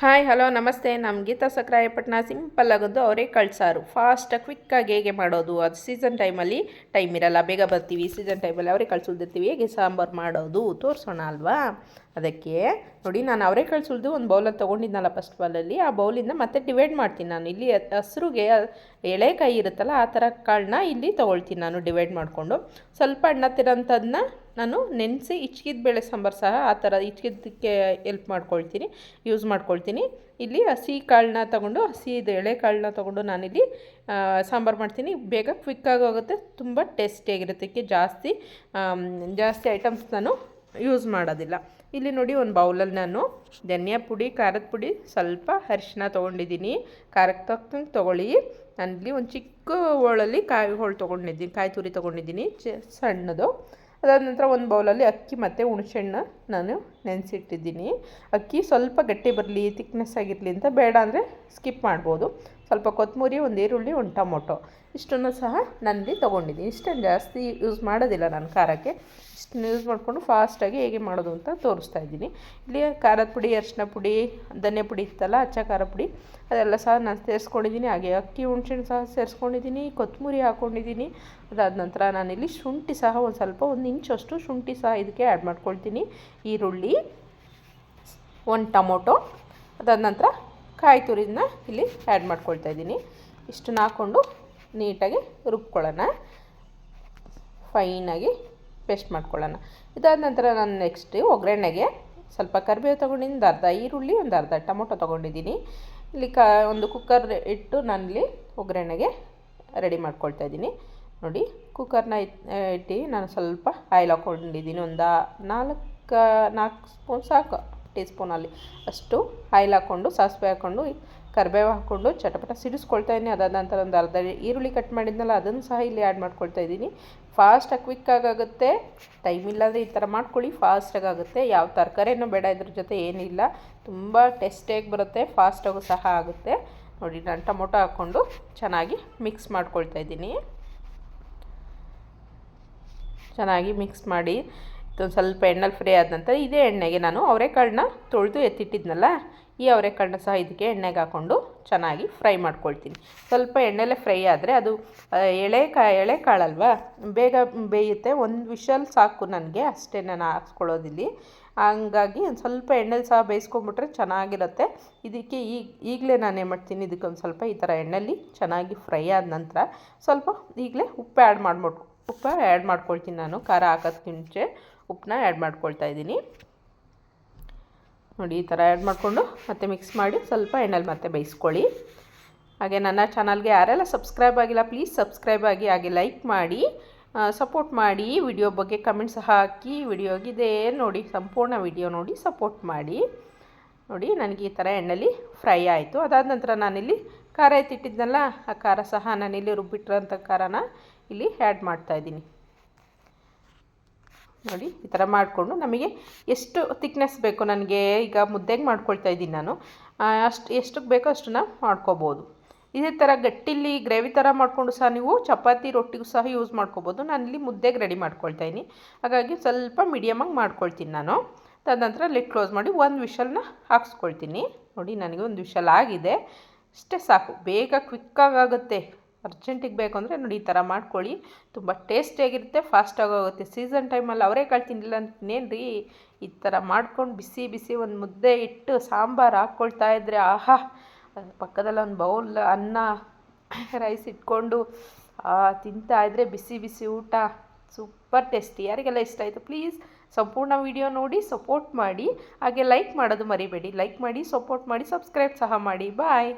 Hi hello ನಮಸ್ತೆ. ನಮ್ಮ Geetha Sakrayapattana simple ಆಗೋದು ಅವರೇ ಕಳ್ಸಾರು. ಫಾಸ್ಟಾಗಿ ಕ್ವಿಕ್ಕಾಗಿ ಹೇಗೆ ಮಾಡೋದು? ಅದು ಸೀಸನ್ ಟೈಮಲ್ಲಿ ಟೈಮ್ ಇರಲ್ಲ. ಬೇಗ ಬರ್ತೀವಿ. ಸೀಸನ್ ಟೈಮಲ್ಲಿ ಅವರೇ ಕಳ್ಸುಲ್ದಿರ್ತೀವಿ ಹೇಗೆ ಸಾಂಬಾರು ಮಾಡೋದು? ತೋರಿಸೋಣ ಅಲ್ವಾ? ಅದಕ್ಕೆ ನೋಡಿ, ನಾನು ಅವರೇ ಕಳ್ಸುಲ್ದು ಒಂದು ಬೌಲಲ್ಲಿ ತೊಗೊಂಡಿದ್ನಲ್ಲ ಫಸ್ಟ್ ಬಾಲಲ್ಲಿ ಆ ಬೌಲಿಂದ ಮತ್ತೆ ಡಿವೈಡ್ ಮಾಡ್ತೀನಿ ನಾನು. ಇಲ್ಲಿ ಹಸ್ರಿಗೆ ಎಳೆಕಾಯಿ ಇರುತ್ತಲ್ಲ, ಆ ಥರ ಕಾಳನ್ನ ಇಲ್ಲಿ ತೊಗೊಳ್ತೀನಿ ನಾನು ಡಿವೈಡ್ ಮಾಡಿಕೊಂಡು. ಸ್ವಲ್ಪ ಅಣ್ಣತ್ತಿರೋಂಥದ್ದನ್ನ ನಾನು ನೆನೆಸಿ ಇಚ್ಕಿದ ಬೇಳೆ ಸಾಂಬಾರು ಸಹ ಆ ಥರ ಇಚ್ಕಿದ್ದಕ್ಕೆ ಎಲ್ಪ್ ಮಾಡ್ಕೊಳ್ತೀನಿ ಯೂಸ್ ಮಾಡ್ಕೊಳ್ತೀನಿ. ಇಲ್ಲಿ ಹಸಿ ಕಾಳನ್ನ ತೊಗೊಂಡು ಹಸಿದು ಎಳೆ ಕಾಳನ್ನ ತೊಗೊಂಡು ನಾನಿಲ್ಲಿ ಸಾಂಬಾರು ಮಾಡ್ತೀನಿ. ಬೇಗ ಕ್ವಿಕ್ಕಾಗಿ ಹೋಗುತ್ತೆ, ತುಂಬ ಟೇಸ್ಟಿಯಾಗಿರುತ್ತೆ ಜಾಸ್ತಿ ಜಾಸ್ತಿ ಐಟಮ್ಸ್ ನಾನು ಯೂಸ್ ಮಾಡೋದಿಲ್ಲ. ಇಲ್ಲಿ ನೋಡಿ ಒಂದು ಬೌಲಲ್ಲಿ ನಾನು ಧನಿಯಾ ಪುಡಿ, ಖಾರದ ಪುಡಿ, ಸ್ವಲ್ಪ ಅರಿಶಿನ ತೊಗೊಂಡಿದ್ದೀನಿ. ಖಾರಕ್ಕೆ ತಕ್ಕಂಗೆ ತೊಗೊಳ್ಳಿ. ನಾನಿಲ್ಲಿ ಒಂದು ಚಿಕ್ಕ ಹೋಳಲ್ಲಿ ಕಾಯಿ ಹೋಳು ತೊಗೊಂಡಿದ್ದೀನಿ, ಕಾಯಿ ತುರಿ ತೊಗೊಂಡಿದ್ದೀನಿ, ಚ, ಸಣ್ಣದು. ಅದಾದ ನಂತರ ಒಂದು ಬೌಲಲ್ಲಿ ಅಕ್ಕಿ ಮತ್ತು ಹುಣಸೆಹಣ್ಣು ನಾನು ನೆನೆಸಿಟ್ಟಿದ್ದೀನಿ. ಅಕ್ಕಿ ಸ್ವಲ್ಪ ಗಟ್ಟಿ ಬರಲಿ ತಿಕ್ನೆಸ್ ಆಗಿರಲಿ ಅಂತ ಬೇಡ ಅಂದರೆ ಸ್ಕಿಪ್ ಮಾಡ್ಬೋದು. ಸ್ವಲ್ಪ ಕೊತ್ತಂಬರಿ ಒಂದು ಈರುಳ್ಳಿ, ಒಂದು ಟೊಮೊಟೊ. ಇಷ್ಟನ್ನು ಸಹ ನಂದಿ ತೊಗೊಂಡಿದ್ದೀನಿ. ಇಷ್ಟನ್ನು ಜಾಸ್ತಿ ಯೂಸ್ ಮಾಡೋದಿಲ್ಲ ನಾನು ಖಾರಕ್ಕೆ. ಇಷ್ಟನ್ನು ಯೂಸ್ ಮಾಡಿಕೊಂಡು ಫಾಸ್ಟಾಗಿ ಹೇಗೆ ಮಾಡೋದು ಅಂತ ತೋರಿಸ್ತಾ ಇದ್ದೀನಿ. ಇಲ್ಲಿ ಖಾರದ ಪುಡಿ, ಅರಿಶಿನ ಪುಡಿ, ಧನ್ಯ ಪುಡಿ ಇತ್ತಲ್ಲ, ಅಚ್ಚ ಖಾರ ಪುಡಿ, ಅದೆಲ್ಲ ಸಹ ನಾನು ಸೇರಿಸ್ಕೊಂಡಿದ್ದೀನಿ. ಹಾಗೆ ಅಕ್ಕಿ, ಹುಣ್ಸೆಹಣ್ಣು ಸಹ ಸೇರಿಸ್ಕೊಂಡಿದ್ದೀನಿ ಕೊತ್ತಂಬರಿ ಹಾಕ್ಕೊಂಡಿದ್ದೀನಿ ಅದಾದ ನಂತರ ನಾನಿಲ್ಲಿ ಶುಂಠಿ ಸಹ ಒಂದು ಸ್ವಲ್ಪ, ಒಂದು ಇಂಚಷ್ಟು ಶುಂಠಿ ಸಹ ಇದಕ್ಕೆ ಆ್ಯಡ್ ಮಾಡ್ಕೊಳ್ತೀನಿ. ಈರುಳ್ಳಿ, ಒಂದು ಟೊಮೊಟೊ, ಅದಾದ ನಂತರ ಕಾಯಿ ತುರಿದನ್ನ ಇಲ್ಲಿ ಆ್ಯಡ್ ಮಾಡ್ಕೊಳ್ತಾ ಇದ್ದೀನಿ. ಇಷ್ಟನ್ನ ಹಾಕ್ಕೊಂಡು ನೀಟಾಗಿ ರುಬ್ಕೊಳ್ಳೋಣ. ಫೈನಾಗಿ ಪೇಸ್ಟ್ ಮಾಡ್ಕೊಳ್ಳೋಣ. ಇದಾದ ನಂತರ ನಾನು ನೆಕ್ಸ್ಟ್ ಒಗ್ಗರಣೆಗೆ ಸ್ವಲ್ಪ ಕರಿಬೇವು ತೊಗೊಂಡಿದ್ದು ಅರ್ಧ ಈರುಳ್ಳಿ, ಒಂದು ಅರ್ಧ ಟೊಮೊಟೊ ತೊಗೊಂಡಿದ್ದೀನಿ. ಇಲ್ಲಿ ಕ, ಒಂದು ಕುಕ್ಕರ್ ಇಟ್ಟು ನಾನಿಲ್ಲಿ ಒಗ್ಗರಣೆಗೆ ರೆಡಿ ಮಾಡ್ಕೊಳ್ತಾ ಇದ್ದೀನಿ. ನೋಡಿ ಕುಕ್ಕರ್ನ ಇಟ್ಟು ನಾನು ಸ್ವಲ್ಪ ಆಯಿಲ್ ಹಾಕ್ಕೊಂಡಿದ್ದೀನಿ ಒಂದು ನಾಲ್ಕು ನಾಲ್ಕು ಸ್ಪೂನ್ ಸಾಕು. ಟೀ ಸ್ಪೂನಲ್ಲಿ ಅಷ್ಟು ಆಯಿಲ್ ಹಾಕ್ಕೊಂಡು, ಸಾಸಿವೆ ಹಾಕ್ಕೊಂಡು, ಕರಿಬೇವು ಹಾಕ್ಕೊಂಡು ಚಟಪಟ ಸಿಡಿಸ್ಕೊಳ್ತಾ ಇದ್ದೀನಿ. ಅದಾದ ನಂತರ ಒಂದು ಅರ್ಧ ಈರುಳ್ಳಿ ಕಟ್ ಮಾಡಿದ್ನಲ್ಲ, ಅದನ್ನು ಸಹ ಇಲ್ಲಿ ಆ್ಯಡ್ ಮಾಡ್ಕೊಳ್ತಾ ಇದ್ದೀನಿ. ಫಾಸ್ಟಾಗಿ ಕ್ವಿಕ್ಕಾಗುತ್ತೆ ಟೈಮ್ ಇಲ್ಲಾಂದರೆ ಈ ಥರ ಮಾಡ್ಕೊಳ್ಳಿ. ಫಾಸ್ಟಾಗಿ ಆಗುತ್ತೆ. ಯಾವ ತರಕಾರಿನೂ ಬೇಡ, ಇದ್ರ ಜೊತೆ ಏನಿಲ್ಲ ತುಂಬ ಟೇಸ್ಟಿಯಾಗಿ ಬರುತ್ತೆ. ಫಾಸ್ಟಾಗೂ ಸಹ ಆಗುತ್ತೆ. ನೋಡಿ, ನಾನು ಟೊಮೊಟೊ ಹಾಕ್ಕೊಂಡು ಚೆನ್ನಾಗಿ ಮಿಕ್ಸ್ ಮಾಡ್ಕೊಳ್ತಾ ಇದ್ದೀನಿ. ಚೆನ್ನಾಗಿ ಮಿಕ್ಸ್ ಮಾಡಿ ಸ್ವಲ್ಪ ಎಣ್ಣೆಲಿ ಫ್ರೈ ಆದ ನಂತರ ಇದೇ ಎಣ್ಣೆಗೆ ನಾನು ಅವರೆಕಾಳನ್ನ ತೊಳೆದು ಎತ್ತಿಟ್ಟಿದ್ನಲ್ಲ, ಈ ಅವರೆಕಾಳನ್ನ ಸಹ ಇದಕ್ಕೆ ಎಣ್ಣೆಗೆ ಹಾಕ್ಕೊಂಡು ಚೆನ್ನಾಗಿ ಫ್ರೈ ಮಾಡ್ಕೊಳ್ತೀನಿ. ಸ್ವಲ್ಪ ಎಣ್ಣೆಲೆ ಫ್ರೈ ಆದರೆ ಅದು ಎಳೆ ಕಾ, ಎಳೆ ಕಾಳಲ್ವಾ, ಬೇಗ ಬೇಯುತ್ತೆ. ಒಂದು ವಿಷಲ್ ಸಾಕು ನನಗೆ, ಅಷ್ಟೇ ನಾನು ಹಾಕ್ಸ್ಕೊಳ್ಳೋದಿಲ್ಲಿ. ಹಂಗಾಗಿ ಒಂದು ಸ್ವಲ್ಪ ಎಣ್ಣೆಲಿ ಸಹ ಬೇಯಿಸ್ಕೊಂಬಿಟ್ರೆ ಚೆನ್ನಾಗಿರುತ್ತೆ. ಇದಕ್ಕೆ ಈಗ ಈಗಲೇ ನಾನು ಏನು ಮಾಡ್ತೀನಿ ಇದಕ್ಕೆ ಒಂದು ಸ್ವಲ್ಪ ಈ ಥರ ಎಣ್ಣೆಲಿ ಚೆನ್ನಾಗಿ ಫ್ರೈ ಆದ ನಂತರ ಸ್ವಲ್ಪ ಈಗಲೇ ಉಪ್ಪು ಆ್ಯಡ್ ಮಾಡಿಬಿಟ್ಟು, ಉಪ್ಪು ಆ್ಯಡ್ ಮಾಡ್ಕೊಳ್ತೀನಿ ನಾನು. ಖಾರ ಹಾಕೋದಕ್ಕೆ ಮುಂಚೆ ಉಪ್ಪನ್ನ ಆ್ಯಡ್ ಮಾಡ್ಕೊಳ್ತಾ ಇದ್ದೀನಿ. ನೋಡಿ, ಈ ಥರ ಆ್ಯಡ್ ಮಾಡಿಕೊಂಡು ಮತ್ತೆ ಮಿಕ್ಸ್ ಮಾಡಿ ಸ್ವಲ್ಪ ಎಣ್ಣೆಲಿ ಮತ್ತೆ ಬೇಯಿಸ್ಕೊಳ್ಳಿ. ಹಾಗೆ ನನ್ನ ಚಾನಲ್ಗೆ ಯಾರೆಲ್ಲ ಸಬ್ಸ್ಕ್ರೈಬ್ ಆಗಿಲ್ಲ ಪ್ಲೀಸ್ ಸಬ್ಸ್ಕ್ರೈಬ್ ಆಗಿ, ಹಾಗೆ ಲೈಕ್ ಮಾಡಿ. ಸಪೋರ್ಟ್ ಮಾಡಿ ವಿಡಿಯೋ ಬಗ್ಗೆ ಕಮೆಂಟ್ಸ್ ಹಾಕಿ. ವಿಡಿಯೋಗಿದೆ ನೋಡಿ, ಸಂಪೂರ್ಣ ವಿಡಿಯೋ ನೋಡಿ ಸಪೋರ್ಟ್ ಮಾಡಿ. ನೋಡಿ, ನನಗೆ ಈ ಥರ ಎಣ್ಣೆಲಿ ಫ್ರೈ ಆಯಿತು. ಅದಾದ ನಂತರ ನಾನಿಲ್ಲಿ ಖಾರ ಎತ್ತಿಟ್ಟಿದ್ನಲ್ಲ ಆ ಖಾರ ಸಹ ನಾನಿಲ್ಲಿ ರುಬ್ಬಿಟ್ಟಿರೋಂಥ ಖಾರನ ಇಲ್ಲಿ ಆ್ಯಡ್ ಮಾಡ್ತಾಯಿದ್ದೀನಿ ನೋಡಿ, ಈ ಥರ ಮಾಡಿಕೊಂಡು ನಮಗೆ ಎಷ್ಟು ತಿಕ್ನೆಸ್ ಬೇಕು, ನನಗೆ ಈಗ ಮುದ್ದೆಗೆ ಮಾಡ್ಕೊಳ್ತಾ ಇದ್ದೀನಿ ನಾನು. ಅಷ್ಟು, ಎಷ್ಟಕ್ಕೆ ಬೇಕೋ ಅಷ್ಟನ್ನ ಮಾಡ್ಕೋಬೋದು. ಇದೇ ಥರ ಗಟ್ಟಿಲಿ ಗ್ರೇವಿ ಥರ ಮಾಡಿಕೊಂಡು ಸಹ ನೀವು ಚಪಾತಿ ರೊಟ್ಟಿಗೂ ಸಹ ಯೂಸ್ ಮಾಡ್ಕೋಬೋದು. ಇಲ್ಲಿ ಮುದ್ದೆಗೆ ರೆಡಿ ಮಾಡ್ಕೊಳ್ತಾ ಇದ್ದೀನಿ. ಹಾಗಾಗಿ ಸ್ವಲ್ಪ ಮೀಡಿಯಮಾಗಿ ಮಾಡ್ಕೊಳ್ತೀನಿ ನಾನು. ತದನಂತರ ಲಿಟ್ ಕ್ಲೋಸ್ ಮಾಡಿ ಒಂದು ವಿಷಲ್ನ ಹಾಕ್ಸ್ಕೊಳ್ತೀನಿ. ನೋಡಿ, ನನಗೆ ಒಂದು ವಿಷಲ್ ಆಗಿದೆ. ಅಷ್ಟೇ ಸಾಕು. ಬೇಗ ಕ್ವಿಕ್ಕಾಗಿ ಆಗುತ್ತೆ. ಅರ್ಜೆಂಟಿಗೆ ಬೇಕು ಅಂದರೆ ನೋಡಿ, ಈ ಥರ ಮಾಡ್ಕೊಳ್ಳಿ. ತುಂಬ ಟೇಸ್ಟಿಯಾಗಿರುತ್ತೆ ಫಾಸ್ಟಾಗಿ ಹೋಗುತ್ತೆ ಸೀಸನ್ ಟೈಮಲ್ಲಿ ಅವರೇಕಾಳು ತಿನ್ನಲಿಲ್ಲ ಅಂತೇನು ರೀ ಈ ಥರ ಮಾಡ್ಕೊಂಡು ಬಿಸಿ ಬಿಸಿ ಒಂದು ಮುದ್ದೆ ಇಟ್ಟು ಸಾಂಬಾರು ಹಾಕ್ಕೊಳ್ತಾ ಇದ್ದರೆ ಆಹಾ! ಪಕ್ಕದಲ್ಲಿ ಒಂದು ಬೌಲ್ ಅನ್ನ ರೈಸ್ ಇಟ್ಕೊಂಡು ತಿಂತಾ ಇದ್ದರೆ ಬಿಸಿ ಬಿಸಿ ಊಟ. ಸೂಪರ್ ಟೇಸ್ಟಿ ಯಾರಿಗೆಲ್ಲ ಇಷ್ಟ ಆಯಿತು ಪ್ಲೀಸ್ ಸಂಪೂರ್ಣ ವಿಡಿಯೋ ನೋಡಿ ಸಪೋರ್ಟ್ ಮಾಡಿ. ಹಾಗೆ ಲೈಕ್ ಮಾಡೋದು ಮರಿಬೇಡಿ. ಲೈಕ್ ಮಾಡಿ ಸಪೋರ್ಟ್ ಮಾಡಿ ಸಬ್ಸ್ಕ್ರೈಬ್ ಸಹ ಮಾಡಿ. ಬಾಯ್